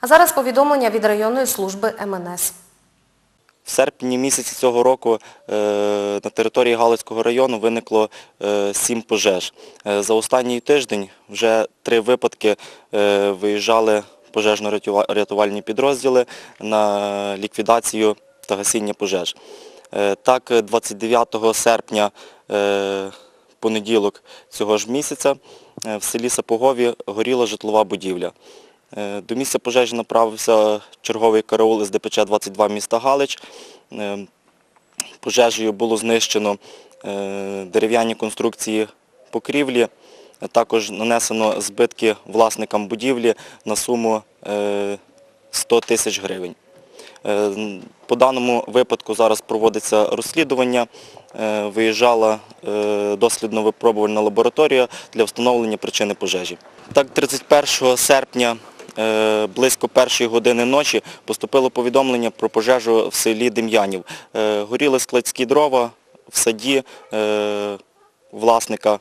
А зараз повідомлення від районної служби МНС. В серпні місяці цього року е, на території Галицького району виникло е, сім пожеж. Е, За останній тиждень вже три випадки виїжджали пожежно-рятувальні підрозділи на ліквідацію та гасіння пожеж. Так, 29 серпня, понеділок цього ж місяця, в селі Сапогові горіла житлова будівля. Е, До місця пожежі направився черговий караул СДПЧ 22 міста Галич. Е, Пожежею було знищено е, дерев'яні конструкції покрівлі, також нанесено збитки власникам будівлі на суму е, 100 тисяч гривень. По даному випадку зараз проводиться розслідування. Виїжджала е, дослідно-випробувальна лабораторія для встановлення причини пожежі. Так, 31 серпня близько першої години ночі поступило повідомлення про пожежу в селі Дем'янів. Е, Горіли складські дрова в саді е, власника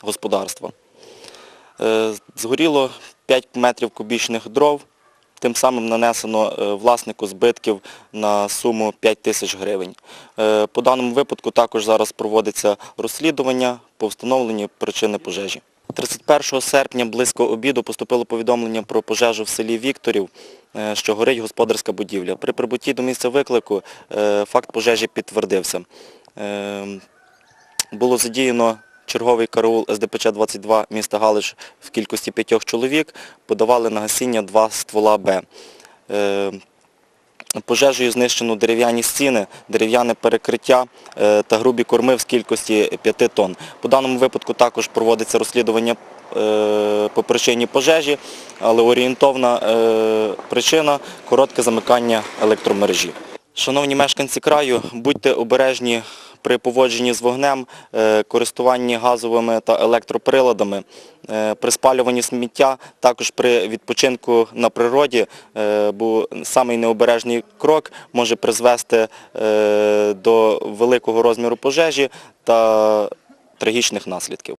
господарства. Е, Згоріло 5 метрів кубічних дров, тим самим нанесено е, власнику збитків на суму 5 тисяч гривень. Е, По даному випадку також зараз проводиться розслідування по встановленню причини пожежі. 31 серпня близько обіду поступило повідомлення про пожежу в селі Вікторів, е, що горить господарська будівля. При прибутті до місця виклику е, факт пожежі підтвердився. Е, було задіяно черговий караул СДПЧ-22 міста Галич в кількості п'ятьох чоловік, подавали на гасіння два ствола Б. Пожежею знищено дерев'яні стіни, дерев'яне перекриття е, та грубі корми в кількості 5 тонн. По даному випадку також проводиться розслідування е, по причині пожежі, але орієнтовна е, причина – коротке замикання електромережі. Шановні мешканці краю, будьте обережні при поводженні з вогнем, е, користуванні газовими та електроприладами, е, при спалюванні сміття, також при відпочинку на природі, е, бо самий необережний крок може призвести до великого розміру пожежі та трагічних наслідків.